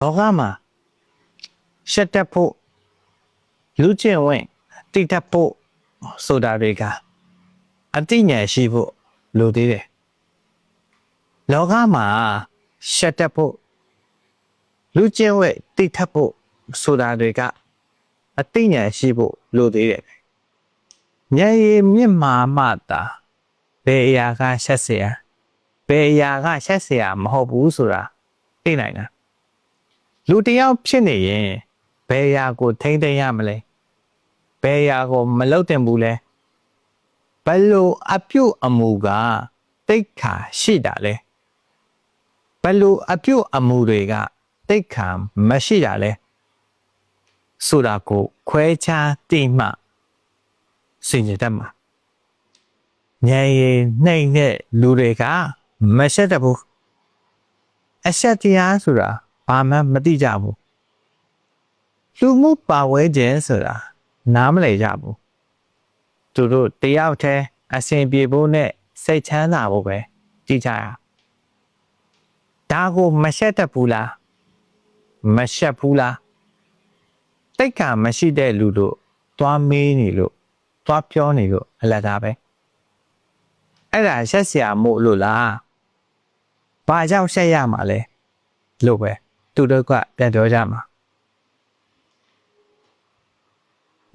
လောကမှာရှက်တက်ဖို့လူကျင့်ဝင်တိတက်ဖို့ဆိုတာတွေကအတိညာဏ်ရှိဖို့လိုသေးတယ်လောကမှာရှက်တက်ဖို့လူကျင့်ဝင်တိတက်ဖို့ဆိုတာတွေကအတိညာဏ်ရှိဖို့လိုသေးတယ်ဉာဏ်ရည်မြင့်မာမှတာဘယ်အရာကရှက်เสียဘယ်အရာကရှက်เสียမဟုတ်ဘူးဆိုတာသိနိုင်တာ လူတစ်ယောက်ဖြစ်နေရင်ဘယ်အရာကိုထိမ့်သိမ်းရမလဲဘယ်အရာကိုမလုပ်တင်ဘူးလဲဘယ်လိုအပြုတ်အမူကတိတ်ခါရှိတာလဲဘယ်လိုအပြုတ်အမူတွေကတိတ်ခါမရှိတာလဲဆိုတာကိုခွဲခြားသိမှစင်ကြတတ်မှာညံရည်နှိမ့်တဲ့လူတွေကမရှက်တတ်ဘူးအဆက်တရားဆိုတာ ဘာမှမသိကြဘူးလူမှုပါဝဲခြင်းဆိုတာနားမလည်ကြဘူးသူတို့တယောက်တည်းအဆင်ပြေဖို့နဲ့စိတ်ချမ်းသာဖို့ပဲကြည်ကြရဒါကိုမရှက်တတ်ဘူးလားမရှက်ဘူးလားတိတ်ခါမရှိတဲ့လူတို့သွားမေးနေလို့သွားပြောနေလို့အလတ်သားပဲအဲ့ဒါရှက်စရာမို့လို့လားဘာကြောင့်ရှက်ရမှာလဲလို့ပဲ သူတို့ကပြန်ပြောကြမှာ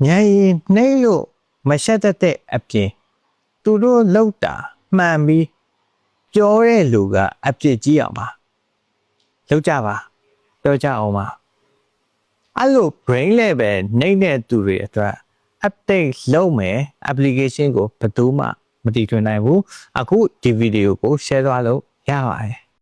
ညရင်နှိမ့်လို့မရှက်တတ်တဲ့အပြင်သူတို့လောက်တာမှန်ပြီးပြောတဲ့လူကအပြစ်ကြီးအောင်ပါလောက်ကြပါပြောကြအောင်ပါအဲ့လို brain level နှိမ့်တဲ့သူတွေအတွက် update လုပ်မယ် application ကိုဘယ်သူမှမတည်ထွင်နိုင်ဘူးအခုဒီဗီဒီယိုကို share သွားလို့ရပါတယ်